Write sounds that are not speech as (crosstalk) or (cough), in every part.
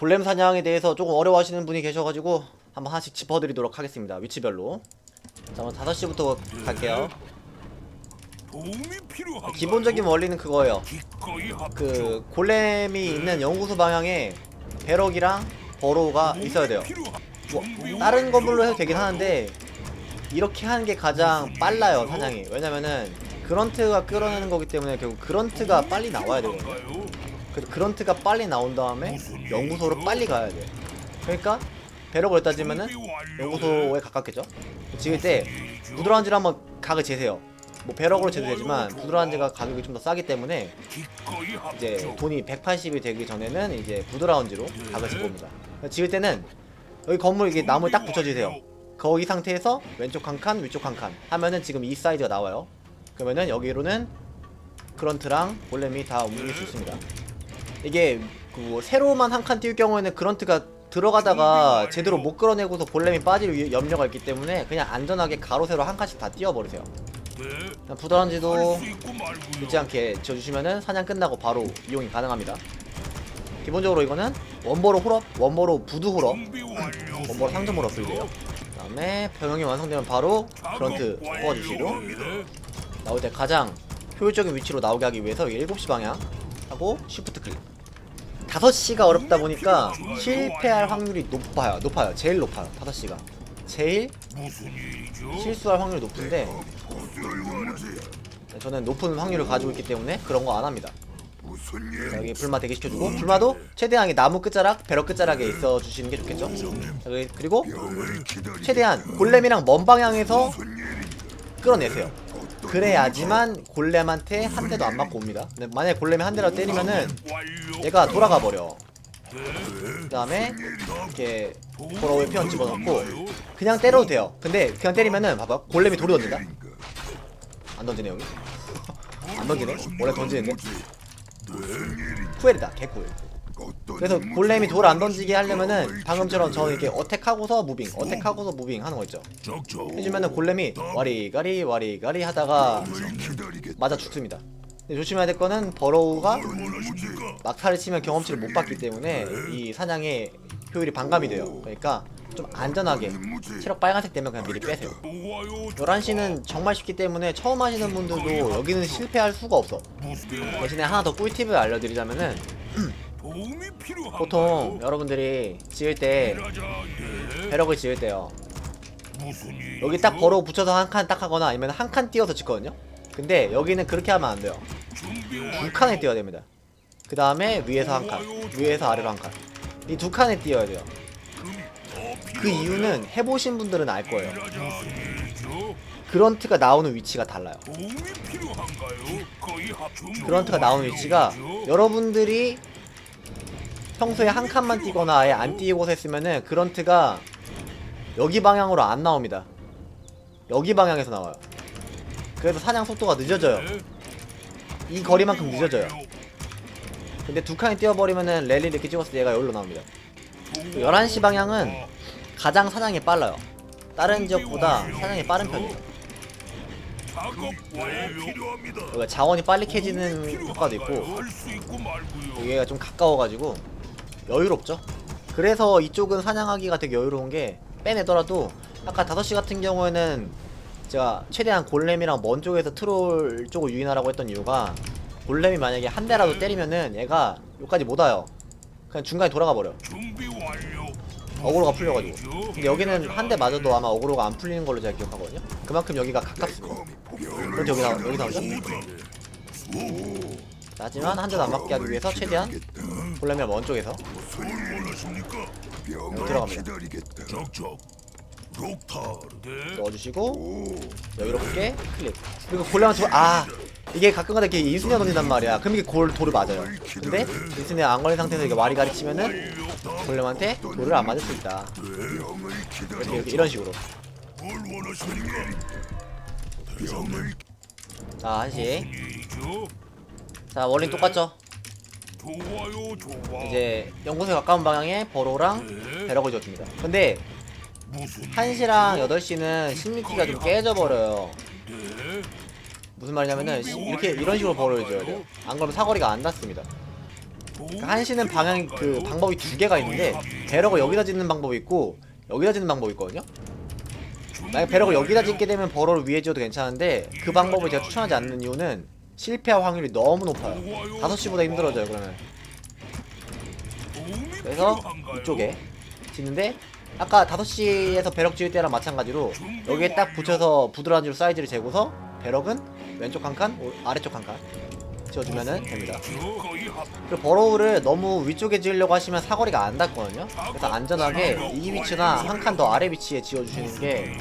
골렘 사냥에 대해서 조금 어려워하시는 분이 계셔가지고 한번 하나씩 짚어드리도록 하겠습니다. 위치별로. 자, 먼저 5시부터 갈게요. 기본적인 원리는 그거예요. 그 골렘이 있는 연구소 방향에 배럭이랑 버로우가 있어야 돼요. 뭐 다른 건물로 해도 되긴 하는데 이렇게 하는 게 가장 빨라요 사냥이. 왜냐면은 그런트가 끌어내는 거기 때문에 결국 그런트가 빨리 나와야 되거든요. 그 그런트가 빨리 나온 다음에 연구소로 빨리 가야 돼. 그러니까 배럭을 따지면은 연구소에 가깝겠죠. 지을 때 부드러운 지를 한번 각을 재세요. 뭐 배럭으로 재도 되지만 부드러운 지가 가격이 좀 더 싸기 때문에 이제 돈이 180이 되기 전에는 이제 부드라운지로 각을 집어봅니다. 지을 때는 여기 건물 이게 나무에 딱 붙여주세요. 거기 상태에서 왼쪽 한 칸, 위쪽 한 칸 하면은 지금 이 사이즈가 나와요. 그러면은 여기로는 그런트랑 골렘이 다 움직일 수 있습니다. 이게 그 세로만 한칸 띄울 경우에는 그런트가 들어가다가 제대로 못 끌어내고서 골렘이 빠질 위- 염려가 있기 때문에 그냥 안전하게 가로 세로 한 칸씩 다 띄워버리세요. 네, 부드러운지도. 늦지 않게 지어주시면은 사냥 끝나고 바로 이용이 가능합니다. 기본적으로 이거는 원버로 홀업, 원버로 부두 홀업. 원버로 상점 홀업 빌드예요. 그 다음에 병영이 완성되면 바로 그런트 뽑아주시고 네, 나올 때 가장 효율적인 위치로 나오게 하기 위해서 7시 방향 하고 쉬프트 클릭. 5시가 어렵다 보니까 실패할 확률이 높아요. 높아요. 제일 높아요. 5시가. 제일? 실수할 확률이 높은데 저는 높은 확률을 가지고 있기 때문에 그런 거 안 합니다. 여기 불마 대기시켜주고 불마도 최대한 이 나무 끝자락, 배럭 끝자락에 있어 주시는 게 좋겠죠. 그리고 최대한 골렘이랑 먼 방향에서 끌어내세요. 그래야지만 골렘한테 한 대도 안 맞고 옵니다. 근데 만약에 골렘이 한 대라도 때리면은. 얘가 돌아가 버려. 그 다음에 이렇게 도로에 피원 집어넣고 그냥 때려도 돼요. 근데 그냥 때리면은 봐봐 골렘이 돌이 던진다. 안 던지네 여기. (laughs) 안 던지네. 원래 던지는데. 푸엘이다 개꿀. 그래서 골렘이 돌 안 던지게 하려면은 방금처럼 저는 이렇게 어택하고서 무빙, 어택하고서 무빙 하는 거 있죠. 해주면은 골렘이 와리가리 와리가리 하다가 맞아 죽습니다. 근데 조심해야 될 거는 원하십니까? 막타를 치면 경험치를 못 받기 때문에 이 사냥의 효율이 반감이 돼요. 그러니까 좀 안전하게 체력 빨간색 되면 그냥 미리 빼세요. 좋아요. 11시는 정말 쉽기 때문에 처음 하시는 분들도 여기는 실패할 수가 없어. 대신에 하나 더 꿀팁을 알려드리자면은 (clears throat) 도움이 필요한 보통 여러분들이 지을 때 예. 배럭을 지을 때요. 여기 딱 버로 붙여서 한 칸 딱 하거나 아니면 한 칸 띄어서 짓거든요. 근데 여기는 그렇게 하면 안 돼요. 두. 칸에 띄어야 됩니다. 그 다음에 위에서 한 칸, 위에서 아래로 한 칸. 이 두 칸에 띄어야 돼요. 그 이유는 해보신 분들은 알 거예요. 그런트가 나오는 위치가 달라요. 그런트가 나오는 위치가. 여러분들이 평소에 한 칸만 뛰거나 아예 안 뛰고서 했으면은 그런트가 여기 방향으로 안 나옵니다. 여기 방향에서 나와요. 그래서 사냥 속도가 늦어져요. 네, 이 거리만큼 늦어져요. 근데 두 칸이 뛰어버리면은 랠리 이렇게 찍었을 때 얘가 여기로 나옵니다. 그 11시 방향은 가장 사냥이 빨라요. 다른 지역보다 사냥이 빠른 편이에요. 여기가 자원이 빨리 캐지는 효과도 있고. 여기가 좀 가까워가지고 여유롭죠? 그래서 이쪽은 사냥하기가 되게 여유로운 게 빼내더라도 아까 5시 같은 경우에는 제가 최대한 골렘이랑 먼 쪽에서 트롤 쪽을 유인하라고 했던 이유가 골렘이 만약에 한 대라도 때리면은 얘가 여기까지 못 와요. 그냥 중간에 돌아가 버려. 어그로가 풀려가지고. 근데 여기는 한 대 맞아도 아마 어그로가 안 풀리는 걸로 제가 기억하거든요. 그만큼 여기가 가깝습니다. 그런데 여기 나 여기 나오죠? 하지만 한 대도 안 맞게 하기 위해서 최대한 골렘이랑 먼 쪽에서 원하십니까? 여기 들어갑니다. 적적. 록타르. 네. 넣어주시고 여유롭게 클릭 그리고 골렘한테 아 이게 가끔가다 이렇게 인순이가 던진단 말이야 그럼 이게 골 돌을 맞아요 근데 인순이가 안 걸린 상태에서 이게 와리가리 치면은 골렘한테 돌을 안 맞을 수 있다 이렇게, 이렇게 이런 식으로 뭘 원하십니까? 병을 자 한시. 자 원린 똑같죠 좋아요, 좋아. 이제 연구소에 가까운 방향에 버로랑 네. 배럭을 지어줍니다. 근데 무슨 1시랑 8시는 심리키가 좀 깨져버려요. 네. 무슨 말이냐면은 시- 이렇게 이런 식으로 버를 줘야 돼요. 안 그러면 사거리가 안 닿습니다. 그러니까 한시는 방향 그 방법이 두 개가 있는데 배럭을 여기다 짓는 방법이 있고 여기다 짓는 방법이 있거든요. 만약 배럭을 여기다 짓게 되면 버러를 위에 지어도 괜찮은데 그 방법을 제가 추천하지 않는 이유는 실패할 확률이 너무 높아요. 5시보다 힘들어져요 그러면. 그래서 이쪽에 짓는데 아까 5시에서 배럭 지을 때랑 마찬가지로 여기에 딱 붙여서 부드러운 줄 사이즈를 재고서 배럭은 왼쪽 한 칸, 오- 아래쪽 한 칸 지어주면은 됩니다. 그리고 버로우를 너무 위쪽에 지으려고 하시면 사거리가 안 닿거든요. 그래서 안전하게 이 위치나 한 칸 더 아래 위치에 지어주시는 게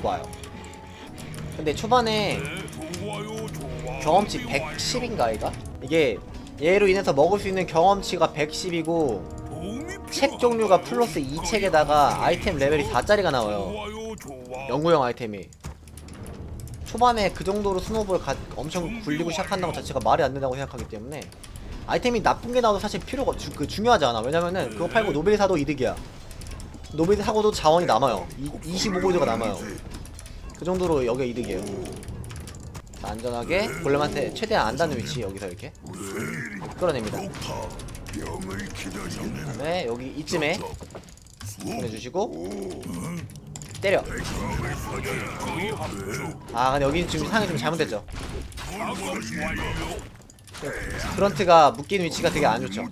좋아요. 근데 초반에 경험치 110인가 이가? 이게 얘로 인해서 먹을 수 있는 경험치가 110이고 책 종류가 플러스 2책에다가 아이템 레벨이 4짜리가 나와요. 연구용 아이템이. 초반에 그 정도로 스노우볼 가, 엄청 굴리고 시작한다는 것 자체가 말이 안 된다고 생각하기 때문에 아이템이 나쁜 게 나와도 사실 필요가 주, 그 중요하지 않아. 왜냐면은 그거 팔고 노벨 사도 이득이야. 노벨 사고도 자원이 남아요. 이, 25골드가 남아요. 그 정도로 여기가 이득이에요. 자, 안전하게 골렘한테 최대한 안 닿는 위치 여기서 이렇게 끌어냅니다. 그다음에 여기 이쯤에 보내주시고 때려. 아 근데 여기 지금 상황이 좀 잘못됐죠. 프런트가 묶인 위치가 되게 안 좋죠.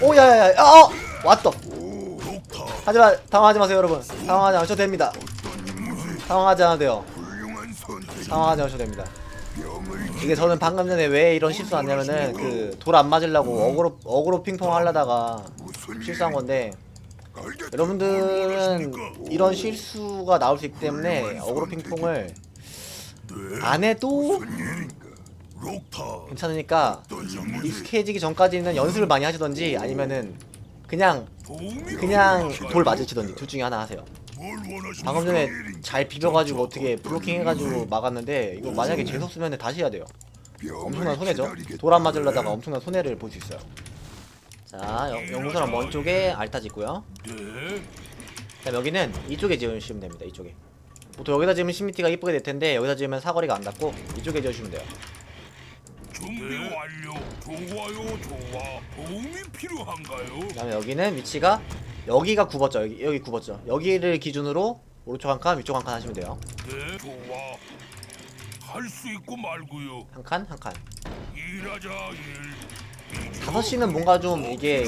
오 야야야 어 왔다. 하지마 당황하지 마세요 여러분. 당황하지 않으셔도 됩니다. 당황하지 않아도 돼요. 당황하지 않으셔도 됩니다. 이게 저는 방금 전에 왜 이런 실수 하냐면은 그 돌 안 맞으려고 어그로 어그로 핑퐁 하려다가 실수한 건데 여러분들은 이런 실수가 나올 수 있기 때문에 어그로 핑퐁을 안 해도 괜찮으니까 익숙해지기 전까지는 연습을 많이 하시던지 아니면은 그냥 그냥 돌 맞으시던지 둘 중에 하나 하세요. 방금 전에 잘 비벼가지고 어떻게 블로킹 해가지고 막았는데 이거 만약에 재수 쓰면 다시 해야 돼요. 엄청난 손해죠. 돌 안 맞으려다가 엄청난 손해를 볼 수 있어요. 자, 영- 연구소랑 먼 쪽에 알타 짓고요. 그다음 여기는 이쪽에 지으시면 됩니다. 이쪽에. 보통 여기다 지으면 시미티가 이쁘게 될 텐데 여기다 지으면 사거리가 안 닿고 이쪽에 지으시면 돼요. 준비 완료. 좋아요, 좋아. 도움이 필요한가요? 그 다음에 여기는 위치가 여기가 굽었죠. 여기 여기 굽었죠. 여기를 기준으로 오른쪽 한 칸, 위쪽 한 칸 하시면 돼요. 네, 좋아. 할 수 있고 말고요. 한 칸, 한 칸. 일하자 일. 다섯 시는 뭔가 좀 이게.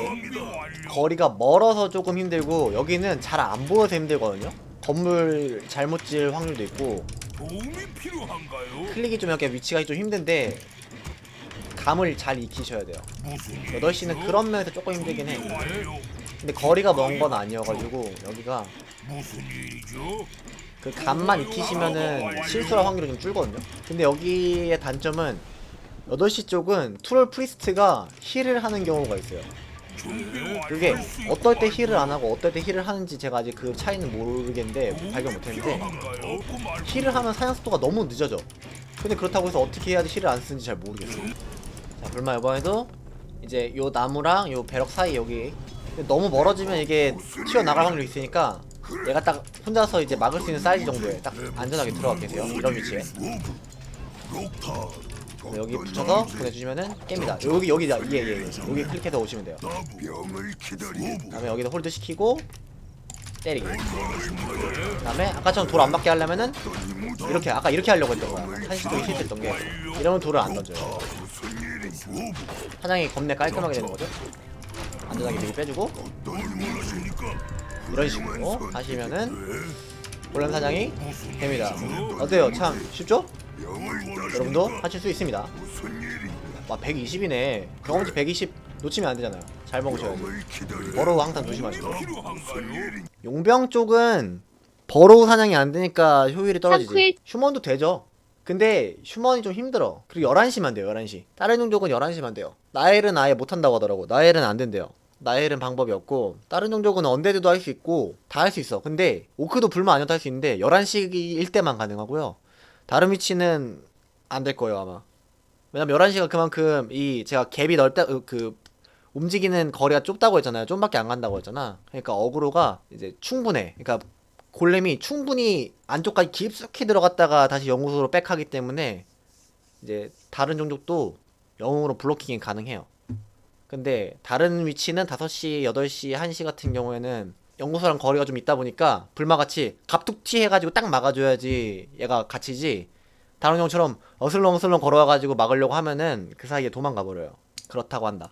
거리가 멀어서 조금 힘들고 여기는 잘 안 보여서 힘들거든요. 건물 잘못 지을 확률도 있고? 클릭이 좀 이렇게 위치가 좀 힘든데 감을 잘 익히셔야 돼요. 무슨 일? 8시는 그런 면에서 조금 힘들긴 해. 근데 거리가 먼 건 아니어가지고 여기가 무슨 일이죠? 그 감만 익히시면은 실수할 확률이 좀 줄거든요. 근데 여기의 단점은 8시 쪽은 투럴 프리스트가 힐을 하는 경우가 있어요. 그게 어떨 때 힐을 안 하고 어떨 때 힐을 하는지 제가 아직 그 차이는 모르겠는데 발견 못했는데 힐을 하면 사냥 속도가 너무 늦어져. 근데 그렇다고 해서 어떻게 해야지 힐을 안 쓰는지 잘 모르겠어요. 자, 불마 이번에도 이제 요 나무랑 요 배럭 사이 여기 너무 멀어지면 이게 튀어나갈 확률이 있으니까 얘가 딱 혼자서 이제 막을 수 있는 사이즈 정도에 딱 안전하게 들어가 계세요. 이런 위치에. 그래서 여기 붙여서 보내주시면은 깹니다. 여기 여기다 예예 예, 예. 여기 클릭해서 오시면 돼요. 그다음에 여기다 홀드 시키고 때리기. 그 다음에 아까처럼 돌 안 맞게 하려면은 이렇게 아까 이렇게 하려고 했던 거야. 한시도 실수했던 게 이러면 돌을 안 던져요. 사장이 겁내 깔끔하게 되는 거죠. 안전하게 되게 빼주고 이런 식으로 하시면은 볼렘 사장이 됩니다. 어때요? 참 쉽죠? 여러분도 하실 수 있습니다. 와 120이네. 경험치 120 놓치면 안 되잖아요. 잘 먹으셔야지. 버로우 항상 조심하시고. 용병 쪽은 버로우 사냥이 안 되니까 효율이 떨어지지. 휴먼도 되죠. 근데 휴먼이 좀 힘들어. 그리고 11시만 돼요, 11시. 다른 종족은 11시만 돼요. 나엘은 아예 못한다고 하더라고. 나엘은 안 된대요. 나엘은 방법이 없고, 다른 종족은 언데드도 할 수 있고, 다 할 수 있어. 근데, 오크도 불만 아니어도 할 수 있는데, 11시일 때만 가능하고요. 다른 위치는 안 될 거예요, 아마. 왜냐면 11시가 그만큼, 이, 제가 갭이 넓다, 어, 그, 움직이는 거리가 좁다고 했잖아요. 좀밖에 안 간다고 했잖아. 그러니까 어그로가 이제 충분해. 그러니까 골렘이 충분히 안쪽까지 깊숙이 들어갔다가 다시 영웅으로 백하기 때문에 이제 다른 종족도 영웅으로 블로킹이 가능해요. 근데 다른 위치는 5시, 8시, 1시 같은 경우에는 연구소랑 거리가 좀 있다 보니까 불마같이 갑툭튀 해가지고 딱 막아줘야지 얘가 갇히지. 다른 경우처럼 어슬렁어슬렁 걸어와가지고 막으려고 하면은 그 사이에 도망가 버려요. 그렇다고 한다